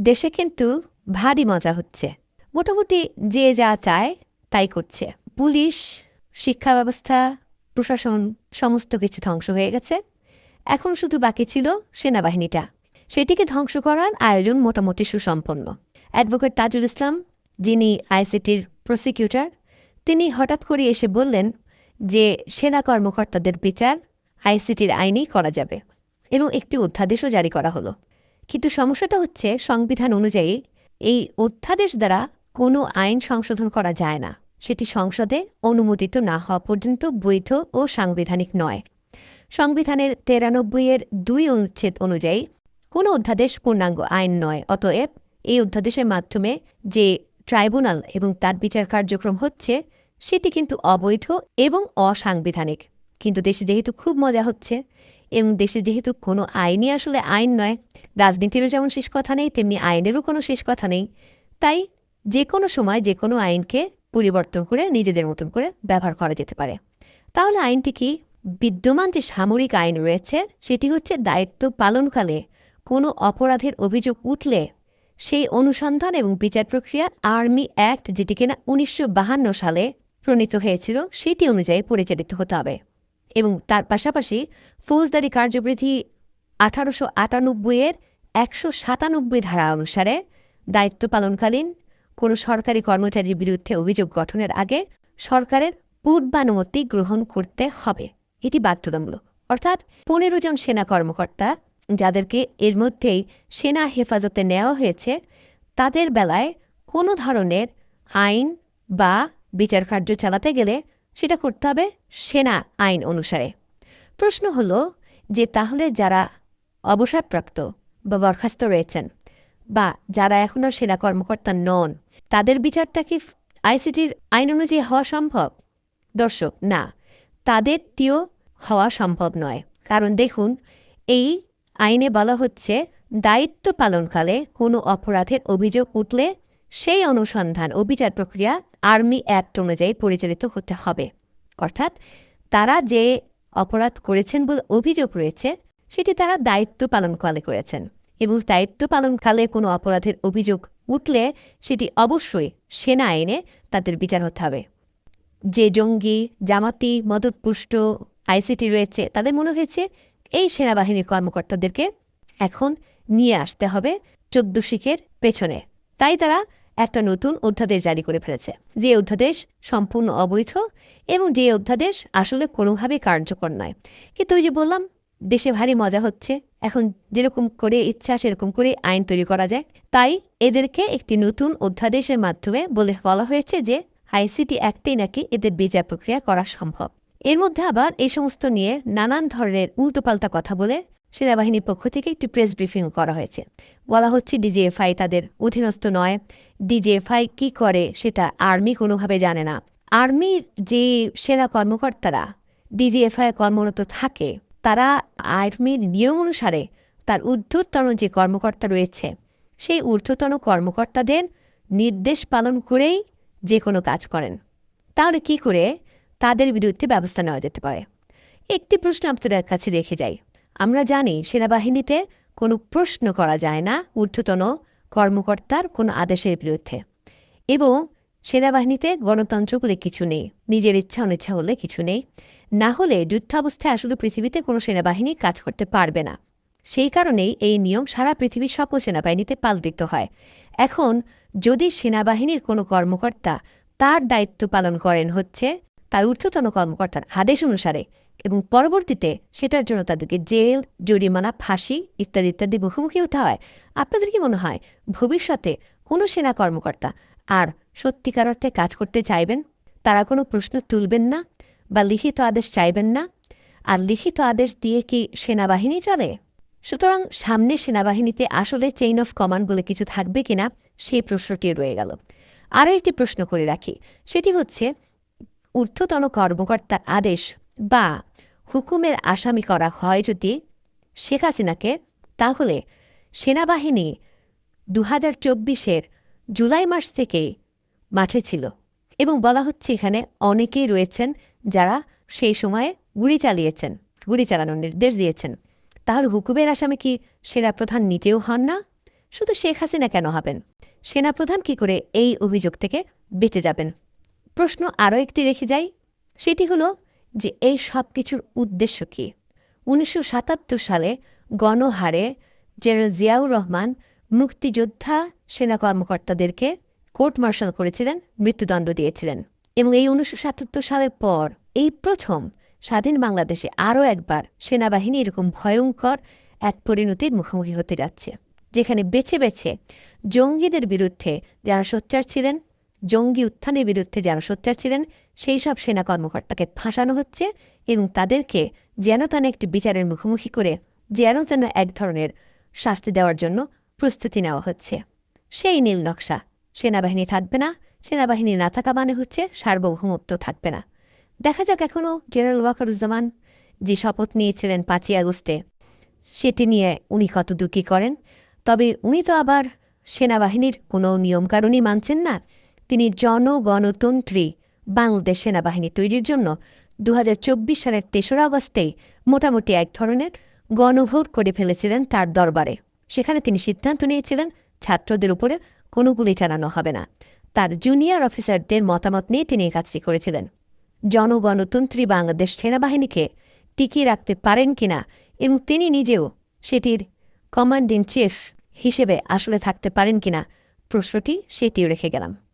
দেশে কিন্তু ভারী মজা হচ্ছে। মোটামুটি যে যা চায় তাই করছে। পুলিশ শিক্ষা ব্যবস্থা প্রশাসন সমস্ত কিছু ধ্বংস হয়ে গেছে। এখন শুধু বাকি ছিল সেনাবাহিনীটা। সেটিকে ধ্বংস করার আয়োজন মোটামুটি সুসম্পন্ন। অ্যাডভোকেট তাজুল ইসলাম, যিনি আইসিটির প্রসিকিউটর, তিনি হঠাৎ করে এসে বললেন যে সেনা কর্মকর্তাদের বিচার আইসিটির আইনেই করা যাবে। এবং একটি অধ্যাদেশও জারি করা হলো। কিন্তু সমস্যাটা হচ্ছে সংবিধান অনুযায়ী এই অধ্যাদেশ দ্বারা কোনো আইন সংশোধন করা যায় না। সেটি সংসদে অনুমোদিত না হওয়া পর্যন্ত বৈধ ও সাংবিধানিক নয়। সংবিধানের তেরানব্বই এর দুই অনুচ্ছেদ অনুযায়ী কোনো অধ্যাদেশ পূর্ণাঙ্গ আইন নয়, অতএব এই অধ্যাদেশের মাধ্যমে যে ট্রাইব্যুনাল এবং তার বিচার কার্যক্রম হচ্ছে, সেটি কিন্তু অবৈধ এবং অসাংবিধানিক। কিন্তু দেশে যেহেতু খুব মজা হচ্ছে এবং দেশে যেহেতু কোনো আইনই আসলে আইন নয়, রাজনীতিরও যেমন শেষ কথা নেই, তেমনি আইনেরও কোনো শেষ কথা নেই। তাই যে কোনো সময় যে কোনো আইনকে পরিবর্তন করে নিজেদের মতন করে ব্যবহার করা যেতে পারে। তাহলে আইনটি কি বিদ্যমান যে সামরিক আইন রয়েছে, সেটি হচ্ছে দায়িত্ব পালনকালে কোনো অপরাধের অভিযোগ উঠলে সেই অনুসন্ধান এবং বিচার প্রক্রিয়া আর্মি অ্যাক্ট, যেটি কিনা উনিশশো সালে প্রণীত হয়েছিল, সেটি অনুযায়ী পরিচালিত হতে হবে। এবং তার পাশাপাশি ফৌজদারি কার্যবিধি আঠারোশো আটানব্বইয়ের একশো সাতানব্বই ধারা অনুসারে দায়িত্ব পালনকালীন কোনো সরকারি কর্মচারীর বিরুদ্ধে অভিযোগ গঠনের আগে সরকারের পূর্বানুমতি গ্রহণ করতে হবে। এটি বাধ্যতামূলক। অর্থাৎ পনেরো জন সেনা কর্মকর্তা যাদেরকে এর মধ্যেই সেনা হেফাজতে নেওয়া হয়েছে, তাদের বেলায় কোনো ধরনের আইন বা বিচার কার্য চালাতে গেলে সেটা করতে হবে সেনা আইন অনুসারে। প্রশ্ন হলো যে তাহলে যারা অবসরপ্রাপ্ত বা বরখাস্ত রয়েছেন বা যারা এখনও সেনা কর্মকর্তা নন, তাদের বিচারটা কি আইসিটির আইন অনুযায়ী হওয়া সম্ভব? দর্শক, না, তাদেরটিও হওয়া সম্ভব নয়। কারণ দেখুন, এই আইনে বলা হচ্ছে দায়িত্ব পালনকালে কোনো অপরাধের অভিযোগ উঠলে সেই অনুসন্ধান ও বিচার প্রক্রিয়া আর্মি অ্যাক্ট অনুযায়ী পরিচালিত হতে হবে। অর্থাৎ তারা যে অপরাধ করেছেন বলে অভিযোগ রয়েছে, সেটি তারা দায়িত্ব পালনকালে করেছেন। এবং দায়িত্ব পালনকালে কোনো অপরাধের অভিযোগ উঠলে সেটি অবশ্যই সেনা আইনে তাদের বিচার হতে হবে। যে জঙ্গি, জামাতি, মদতপুষ্ট, আইসিটি রয়েছে, তাদের মনে হয়েছে এই সেনাবাহিনীর কর্মকর্তাদেরকে এখন নিয়ে আসতে হবে চোদ্দ শিখের পেছনে। তাই তারা একটা নতুন অধ্যাদেশ জারি করে ফেলেছে। যে অধ্যাদেশ সম্পূর্ণ অবৈধ এবং যে অধ্যাদেশ আসলে কোনোভাবে কার্যকর নয়। কিন্তু ওই যে বললাম, দেশে ভারী মজা হচ্ছে। এখন যেরকম করে ইচ্ছা, সেরকম করে আইন তৈরি করা যায়। তাই এদেরকে একটি নতুন অধ্যাদেশের মাধ্যমে বলে বলা হয়েছে যে, আইসিটি অ্যাক্টেই নাকি এদের বিচার প্রক্রিয়া করা সম্ভব। এর মধ্যে আবার এই সমস্ত নিয়ে নানান ধরনের উল্টোপাল্টা কথা বলে সেনাবাহিনীর পক্ষ থেকে একটি প্রেস ব্রিফিং করা হয়েছে। বলা হচ্ছে, ডিজিএফআই তাদের অধীনস্থ নয়। ডিজিএফআই কি করে সেটা আর্মি কোনোভাবে জানে না। আর্মির যে সেনা কর্মকর্তারা ডিজিএফআই কর্মরত থাকে, তারা আর্মির নিয়ম অনুসারে তার ঊর্ধ্বতন যে কর্মকর্তা রয়েছে, সেই ঊর্ধ্বতন কর্মকর্তাদের নির্দেশ পালন করেই যে কোনো কাজ করেন। তাহলে কি করে? তাদের বিরুদ্ধে ব্যবস্থা নেওয়া যেতে পারে। একটি প্রশ্ন আপনাদের কাছে রেখে যাই। আমরা জানি সেনাবাহিনীতে কোনো প্রশ্ন করা যায় না ঊর্ধ্বতন কর্মকর্তার কোনো আদেশের বিরুদ্ধে। এবং সেনাবাহিনীতে গণতন্ত্র বলে কিছু নেই, নিজের ইচ্ছা অনিচ্ছা হলে কিছু নেই। না হলে যুদ্ধাবস্থায় আসলে পৃথিবীতে কোনো সেনাবাহিনী কাজ করতে পারবে না। সেই কারণেই এই নিয়ম সারা পৃথিবীর সকল সেনাবাহিনীতে পালরিত হয়। এখন যদি সেনাবাহিনীর কোনো কর্মকর্তা তার দায়িত্ব পালন করেন হচ্ছে তার ঊর্ধ্বতন কর্মকর্তার আদেশ অনুসারে এবং পরবর্তীতে সেটার জন্য তাদেরকে জেল, জরিমানা, ফাঁসি ইত্যাদি ইত্যাদি মুখোমুখি হতে হয়। আপনাদের কি মনে হয়, ভবিষ্যতে কোনো সেনা কর্মকর্তা আর সত্যিকার অর্থে কাজ করতে চাইবেন? তারা কোনো প্রশ্ন তুলবেন না বা লিখিত আদেশ চাইবেন না? আর লিখিত আদেশ দিয়ে কি সেনাবাহিনী চলে? সুতরাং সামনে সেনাবাহিনীতে আসলে চেইন অফ কমান্ড বলে কিছু থাকবে কিনা, সেই প্রশ্নটি রয়ে গেল। আরও একটি প্রশ্ন করে রাখি। সেটি হচ্ছে ঊর্ধ্বতন কর্মকর্তার আদেশ বা হুকুমের আসামি করা হয় যদি শেখ হাসিনাকে, তাহলে সেনাবাহিনী দু হাজার চব্বিশের জুলাই মাস থেকেই মাঠে ছিল এবং বলা হচ্ছে এখানে অনেকেই রয়েছেন যারা সেই সময়ে গুলি চালিয়েছেন, গুলি চালানোর নির্দেশ দিয়েছেন। তাহলে হুকুমের আসামি কি সেনা প্রধান নিজেও হন না? শুধু শেখ হাসিনা কেন হবেন? সেনাপ্রধান কি করে এই অভিযোগ থেকে বেঁচে যাবেন? প্রশ্ন আরও একটি রেখে যাই। সেটি হলো যে এই সব কিছুর উদ্দেশ্য কী? উনিশশো সাতাত্তর সালে গণহারে জেনারেল জিয়াউর রহমান মুক্তিযোদ্ধা সেনা কর্মকর্তাদেরকে কোর্ট মার্শাল করেছিলেন, মৃত্যুদণ্ড দিয়েছিলেন এবং এই উনিশশো সাতাত্তর সালের পর এই প্রথম স্বাধীন বাংলাদেশে আরও একবার সেনাবাহিনী এরকম ভয়ঙ্কর এক পরিণতির মুখোমুখি হতে যাচ্ছে, যেখানে বেছে বেছে জঙ্গিদের বিরুদ্ধে যারা সোচ্চার ছিলেন জঙ্গি উত্থানের বিরুদ্ধে যারা সোচ্চার ছিলেন, সেই সব সেনা কর্মকর্তাকে ফাঁসানো হচ্ছে এবং তাদেরকে যেন তেন একটি বিচারের মুখোমুখি করে, যেন তেন এক ধরনের শাস্তি দেওয়ার জন্য প্রস্তুতি নেওয়া হচ্ছে। সেই নীল নকশা, সেনাবাহিনী থাকবে না, সেনাবাহিনী না থাকা মানে হচ্ছে সার্বভৌমত্ব থাকবে না। দেখা যাক এখনও জেনারেল ওয়াকারুজ্জামান যে শপথ নিয়েছিলেন পাঁচই আগস্টে, সেটি নিয়ে উনি কত দুঃখী করেন? তবে উনি তো আবার সেনাবাহিনীর কোনো নিয়মকানুনই মানছেন না। তিনি জনগণতন্ত্রী বাংলাদেশ সেনাবাহিনী তৈরির জন্য দু হাজার চব্বিশ সালের তেসরা আগস্টেই মোটামুটি এক ধরনের গণভোট করে ফেলেছিলেন তার দরবারে। সেখানে তিনি সিদ্ধান্ত নিয়েছিলেন, ছাত্রদের উপরে কোনো গুলি চালানো হবে না। তার জুনিয়র অফিসারদের মতামত নিয়ে তিনি এই কাজটি করেছিলেন। জনগণতন্ত্রী বাংলাদেশ সেনাবাহিনীকে টিকিয়ে রাখতে পারেন কিনা এবং তিনি নিজেও সেটির কমান্ড চিফ হিসেবে আসলে থাকতে পারেন কিনা প্রশ্নটি সেটিও রেখে গেলাম।